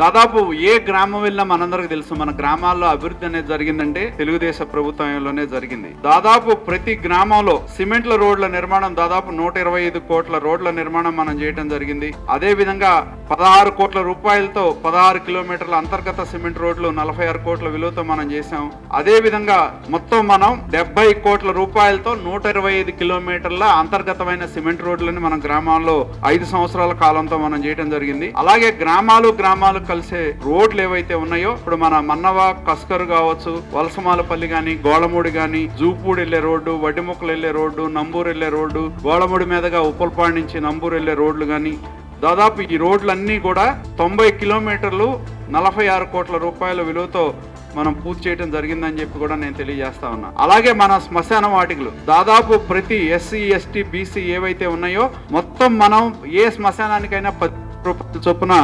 దాదాపు ఏ గ్రామం వెళ్ళినా మనందరికి తెలుసు మన గ్రామాల్లో అభివృద్ధి అనేది జరిగిందంటే తెలుగుదేశం ప్రభుత్వంలోనే జరిగింది. దాదాపు ప్రతి గ్రామంలో సిమెంట్ల రోడ్ల నిర్మాణం దాదాపు నూట ఇరవై ఐదు కోట్ల రోడ్ల నిర్మాణం మనం చేయడం జరిగింది. అదే విధంగా పదహారు కోట్ల రూపాయలతో పదహారు కిలోమీటర్ల అంతర్గత సిమెంట్ రోడ్లు నలభై ఆరు కోట్ల విలువతో మనం చేసాం అదే విధంగా మొత్తం మనం డెబ్బై కోట్ల రూపాయలతో నూట ఇరవై ఐదు కిలోమీటర్ల అంతర్గతమైన సిమెంట్ రోడ్లని మన గ్రామాల్లో ఐదు సంవత్సరాల కాలంతో మనం చేయడం జరిగింది. అలాగే గ్రామాలు గ్రామాలు కలిసే రోడ్లు ఏవైతే ఉన్నాయో ఇప్పుడు మన మన్నవ కస్కర్ కావచ్చు వలసమాలపల్లి గాని గోళమూడి గాని జూపూడి వెళ్ళే రోడ్డు వడ్డిముక్కలు వెళ్ళే రోడ్డు నంబూరు వెళ్ళే రోడ్డు గోళమూడి మీదుగా ఉప్పల్పాడు నుంచి నంబూరు వెళ్ళే రోడ్లు గాని దాదాపు ఈ రోడ్లన్నీ కూడా తొంభై కిలోమీటర్లు నలభై ఆరు కోట్ల రూపాయల విలువతో మనం పూర్తి చేయడం జరిగిందని చెప్పి కూడా నేను తెలియజేస్తా ఉన్నా. అలాగే మన శ్మశాన వాటికలు. దాదాపు ప్రతి ఎస్సీ ఎస్టీ బీసీ ఏవైతే ఉన్నాయో మొత్తం మనం ఏ శ్మశానానికైనా పది రూపాయల చొప్పున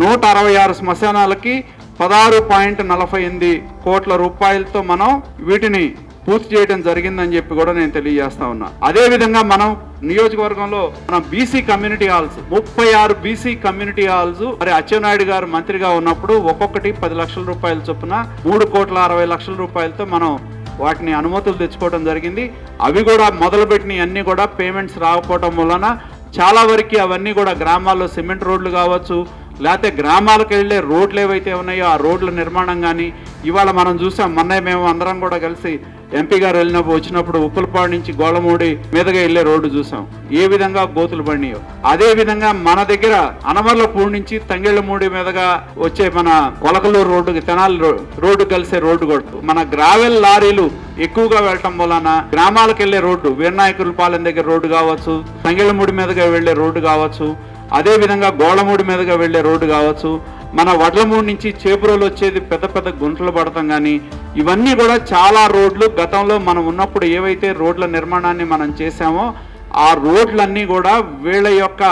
నూట అరవై ఆరు శ్మశానాలకి పదహారు పాయింట్ నలభై ఎనిమిది కోట్ల రూపాయలతో మనం వీటిని పూర్తి చేయడం జరిగిందని చెప్పి కూడా నేను తెలియజేస్తా ఉన్నా. అదే విధంగా మనం నియోజకవర్గంలో మన బీసీ కమ్యూనిటీ హాల్స్ ముప్పై ఆరు బీసీ కమ్యూనిటీ హాల్స్ మరి అచ్చెన్నాయుడు గారు మంత్రిగా ఉన్నప్పుడు ఒక్కొక్కటి పది లక్షల రూపాయల చొప్పున మూడు కోట్ల అరవై లక్షల రూపాయలతో మనం వాటిని అనుమతులు తెచ్చుకోవడం జరిగింది. అవి కూడా మొదలుపెట్టిన అన్నీ కూడా పేమెంట్స్ రాకపోవడం వలన చాలా వరకు అవన్నీ కూడా గ్రామాల్లో సిమెంట్ రోడ్లు కావచ్చు లేకపోతే గ్రామాలకు వెళ్ళే రోడ్లు ఏవైతే ఉన్నాయో ఆ రోడ్ల నిర్మాణం కానీ ఇవాళ మనం చూసాం మొన్న మేము అందరం కూడా కలిసి ఎంపీ గారు వెళ్ళినప్పుడు వచ్చినప్పుడు ఉప్పులపాడు నుంచి గోళమూడి మీదగా వెళ్ళే రోడ్డు చూసాం. ఏ విధంగా గోతులు పడినాయో. అదే విధంగా మన దగ్గర అనమర్లపూడి నుంచి తంగెళ్ళమూడి మీదుగా వచ్చే మన కొలకలూరు రోడ్డుకి తెనాలి రోడ్డు కలిసే రోడ్డు కూడా. మన గ్రావెల్ లారీలు ఎక్కువగా వెళ్ళటం వలన గ్రామాలకు వెళ్ళే రోడ్డు వినాయకులపాలెం దగ్గర రోడ్డు కావచ్చు తంగెళ్ళమూడి మీదగా వెళ్ళే రోడ్డు కావచ్చు అదే విధంగా గోళమూడి మీదుగా వెళ్ళే రోడ్డు కావచ్చు మన వడ్లమూడి నుంచి చేపురోలు వచ్చేది పెద్ద పెద్ద గుంటలు పడతాం కానీ ఇవన్నీ కూడా చాలా రోడ్లు గతంలో మనం ఉన్నప్పుడు ఏవైతే రోడ్ల నిర్మాణాన్ని మనం చేశామో ఆ రోడ్లన్నీ కూడా వీళ్ళ యొక్క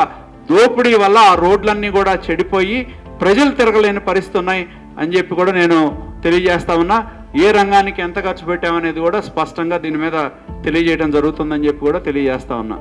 దోపిడీ వల్ల ఆ రోడ్లన్నీ కూడా చెడిపోయి ప్రజలు తిరగలేని పరిస్థితి ఉన్నాయి అని చెప్పి కూడా నేను తెలియజేస్తా ఉన్నా. ఏ రంగానికి ఎంత ఖర్చు పెట్టామనేది కూడా స్పష్టంగా దీని మీద తెలియజేయడం జరుగుతుందని చెప్పి కూడా తెలియజేస్తా ఉన్నా.